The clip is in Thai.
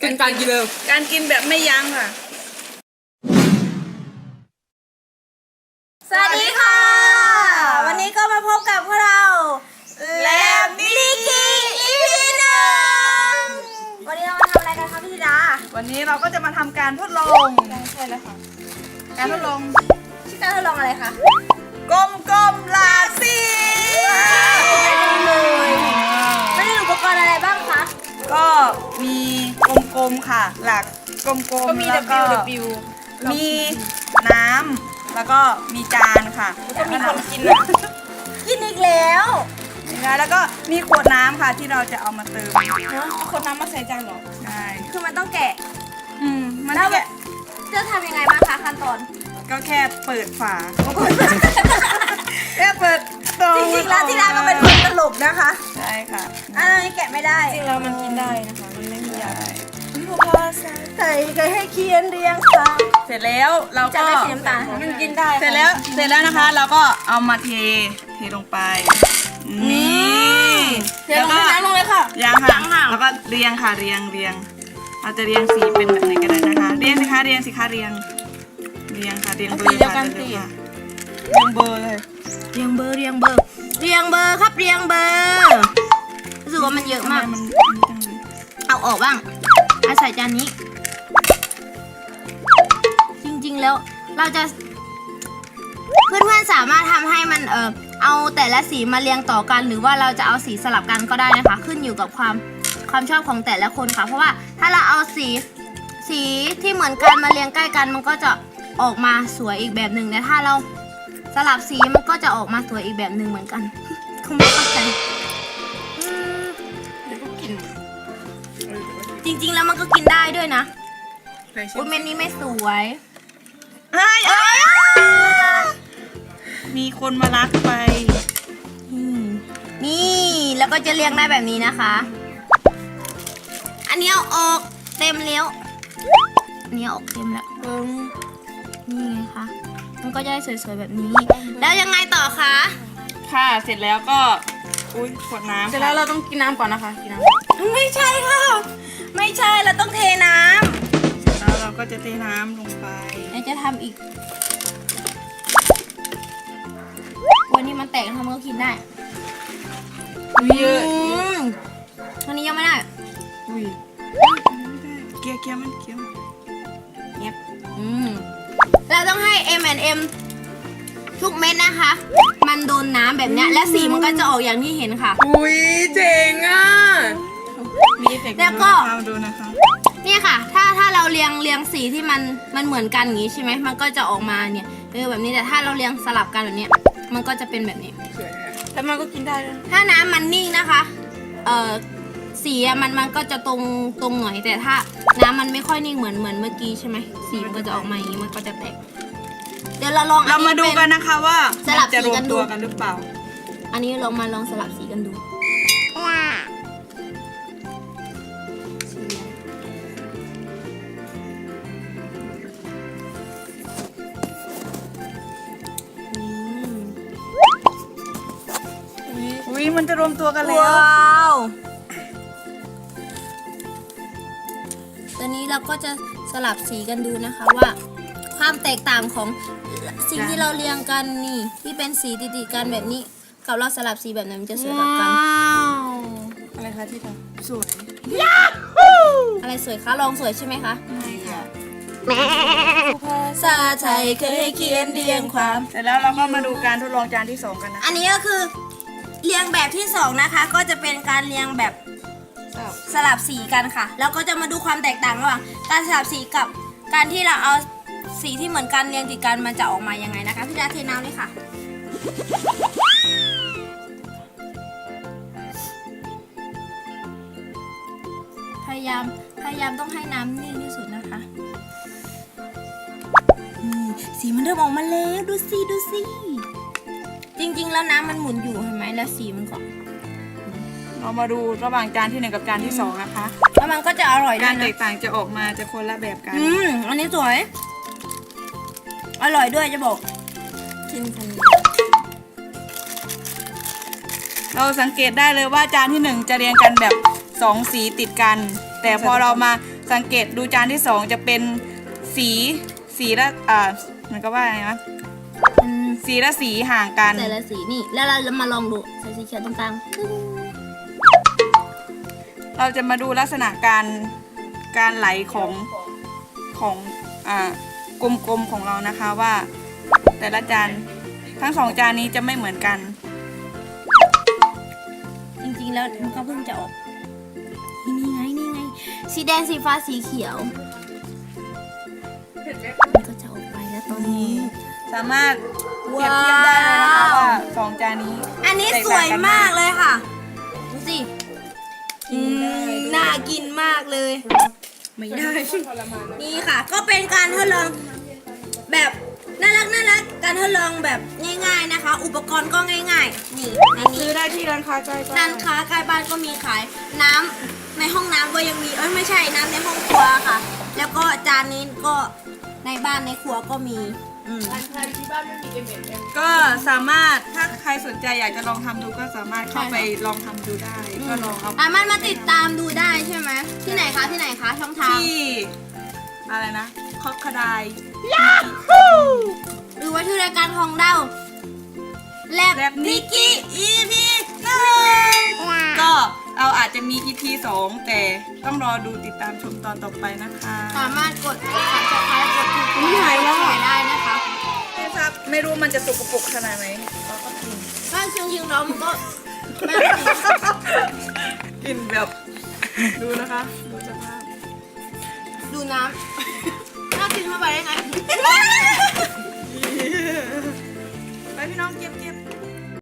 เป็นการกินเลยการกินแบบไม่ยั้งค่ะ สวัสดีค่ะ วันนี้ก็มาพบกับพวกเราแลบมิลิกิอีพีหนึ่งวันนี้เรามาทำอะไรกันคะพี่ธิดาวันนี้เราก็จะมาทำการทดลอง ใช่แล้วค่ะ การทดลอง ชื่อการทดลองอะไรคะ กลมกลมๆลา มๆค่ะ หลักกลมๆก็มีแล้วก็ W W มีน้ำแล้วก็มีจานค่ะก็มีคนกินอะกินอีกแล้วนะคะแล้วก็มีขวดน้ำค่ะที่เราจะเอามาเติมเอาคนน้ำมาใส่จานเหรอใช่คือมันต้องแกะ อืมมันแล้ว แค่จะทำยังไงบ้างคะขั้นตอน ก็แค่เปิดฝาแค่เปิดตรงจริงๆแล้วธิดาก็เป็นคนตลกนะคะ ใช่ค่ะ อันนี้แกะไม่ได้ จริงแล้วมันกินได้นะคะ ใส่เคยให้เคียนเรียงค่ะเสร็จแล้วเราจะก็ได้สีน้ำตาลมันกินได้เสร็จแล้วเสร็จแล้วนะคะ เราก็เอามาเทเทลงไปนี่เดี๋ยวลงไปน้ำลงเลยค่ะยังค่ะแล้วก็เรียงค่ะเรียงเรียง เราจะเรียงสีเป็นแบบไหนก็ได้นะคะ เรียงสิคะเรียงสิคะเรียง เรียงค่ะเรียงเบอสีร์เดียวกัค่ะนเรียงสิค่ะเรียงเบอร์เลยเรียงเบอร์เรียงเบอร์ เรียงเบอร์ครับเรียงเบอร์รู้สึกว่ามันเยอะทำไมมากมันจังเลยเอาออกบ้างเอาใส่จานนี้ จริงๆแล้วเราจะ เพื่อนๆสามารถทำให้มันเออเอาแต่ละสีมาเรียงต่อกัน หรือว่าเราจะเอาสีสลับกันก็ได้นะคะ ขึ้นอยู่กับความความชอบของแต่ละคนค่ะ เพราะว่าถ้าเราเอาสีสีที่เหมือนกันมาเรียงใกล้กัน มันก็จะออกมาสวยอีกแบบหนึ่งแต่ถ้าเราสลับสีมันก็จะออกมาสวยอีกแบบหนึ่งเหมือนกันคงไม่เข้าใจ แล้วมันก็กินได้ด้วยนะเคยชิอุ้มยเม็ดนี้ไม่สวยเอ้ยเอ้ยมีคนมารักไป อืมนี่แล้วก็จะเรียงได้แบบนี้นะคะ อันนี้เอาออกเต็มแล้วอันนี้เอาออกเต็มแล้วเบิ้งนี่ไงคะมันก็จะได้สวยๆแบบนี้ แล้วยังไงต่อคะค่ะเสร็จแล้วก็ อุ้ยขวดน้ำเสร็จแล้วเราต้องกินน้ำก่อนนะคะ กินน้ำไม่ใช่ค่ะ ไม่ใช่เราต้องเทน้แล้วเราก็จะเทน้ำลงไปำแล้วจะทำอีกวันนี้มันแตกทำก็กินได้เยอะอืมวันนี้ยังไม่ได้อุ้ยเกียร์เกียร์มันเกียร์อืมเราต้องให้ M&M ทุกเม็ดนะคะ มันโดนน้ำแบบเนี้ยและสีมันก็จะออกอย่างที่เห็นค่ะ อุ้ยเจ๋งอะ มีเอฟเฟกต์แล้วก็ทำดูนะคะเนี่ยค่ะ ถ้าถ้าเราเรียงเรียงสีที่มันมันเหมือนกันอย่างนี้ใช่ไหมมันก็จะออกมาเนี่ยเออแบบนี้แต่ถ้าเราเรียงสลับกันแบบเนี้ยมันก็จะเป็นแบบนี้ แล้วมันก็กินได้ด้วยถ้าน้ำมันนิ่งนะคะ เอ่อสีอะมันมันก็จะตรงตรงหน่อยแต่ถ้าน้ำมันไม่ค่อยนิ่งเหมือนเหมือนเมื่อกี้ใช่ไหมสีมันก็จะออกมาอย่างนี้มันก็จะแตก เดี๋ยวเราลองอัเรานนี้มาดูเป็นกันนะคะว่าสลับมันจะรวสีกัมนดูตัวกันหรือเปล่า อันนี้ลองมาลองสลับสีกันดู อุ้ยมันจะรวมตัวกันแล้วว้าวตอนนี้เราก็จะสลับสีกันดูนะคะว่า ความแตกต่างของสิ่งที่เราเรียงกันนี่ ที่เป็นสีติดๆกันแบบนี้ กับเราสลับสีแบบไหนมันจะสวยกว่ากัน อะไรคะที่ทำสวยอะไรสวยคะลองสวยใช่ไหมคะไม่ค่ะภาษาไทยเคยเขียนเรียงความ เสร็จแล้วเราก็มาดูการทดลองจานที่สองกันนะ อันนี้ก็คือ เรียงแบบที่สองนะคะ ก็จะเป็นการเรียงแบบสลับสีกันค่ะ แล้วก็จะมาดูความแตกต่างระหว่างการสลับสีกับการที่เราเอาสีที่เหมือนกันเรียงติดกันมันจะออกมายังไงนะคะพี่ดาเทน้ำเลยค่ะ พยายามพยายามต้องให้น้ำนิ่งที่สุดนะคะอืมสีมันเริ่มออกมาแล้วดูสิดูสิ จริง ๆ แล้วน้ำมันหมุนอยู่เห็นไหมแล้วสีมันก็เรามาดูระหว่างจานที่หนึ่งกับจานที่สองนะคะ แล้วมันก็จะอร่อยด้กาวรยแตนะกต่างจะออกมาจะคนละแบบกัน อืมอันนี้สวย อร่อยด้วยจะบอกกินกันเราสังเกตได้เลยว่าจานที่หนึ่งจะเรียงกันแบบสองสีติดกัน แต่พอเรามาสังเกตดูจานที่สองจะเป็นสีสีละอ่ามันก็ว่าไงวะมัน สีละสีห่างกัน แต่ละสีนี่ แล้วเรามาลองดูใส่สีเขียวตรงกลางเราจะมาดูลักษณะการการไหลของของอ่ากลมๆของเรานะคะว่า แต่ละจานทั้งสองจานนี้จะไม่เหมือนกัน จริงๆแล้วมันก็เพิ่งจะออกนี่ไงนี่ไง สีแดงสีฟ้าสีเขียวมันก็จะออกไปแล้วตอนนี้ สามารถ เปรียบเทียบได้เลยนะคะว้าว ว่าสองจานนี้ อันนี้แตสต่วงยนมากเลยค่ะ ดูสิอืมน่ากินมากเลย ไม่ได้นี่ค่ะ ก็เป็นการทดลองแบบน่ารักน่ารักการทดลองแบบง่าย ๆนะคะ อุปกรณ์ก็ง่าย ๆ นี่ในนี้ซื้อได้ที่ร้านค้าใกล้บ้าร้านนค้าใกล้บ้านก็มีขายน้ำในห้องน้ำก็ยังมีเอ้ยไม่ใช่น้ำในห้องครัวค่ะ แล้วก็จานนี้ก็ในบ้านในครัวก็มีอืม ก็สามารถถ้าใครสนใจอยากจะลองทำดูก็สามารถเข้าไปลองทำดูได้ ก็ลองเอาอะมันมาติดตามดูได้ใช่ไหมที่ไหนคะที่ไหนคะช่องทาง ที่อะไรนะคอกคดายหรือว่าชื่อรายการของเราแลบแลบนินิกกกี้กี้ EP หนึ่งก็เราอาจจะมี EP 2แต่ต้องรอดูติดตามชมตอนต่อไปนะคะ สามารถกด subscribe กดถูกอุ๊ยหายแล้วแชร์ได้นะคะ ไม่ทราบไม่รู้มันจะสกปรกขนาดไหนก็จริงๆแล้วมันก็ไม่กินแบบ ดูนะคะดูสภาพดูน้ำน่ากินเข้าไปได้ไง ไปพี่น้องเก็บเก็บ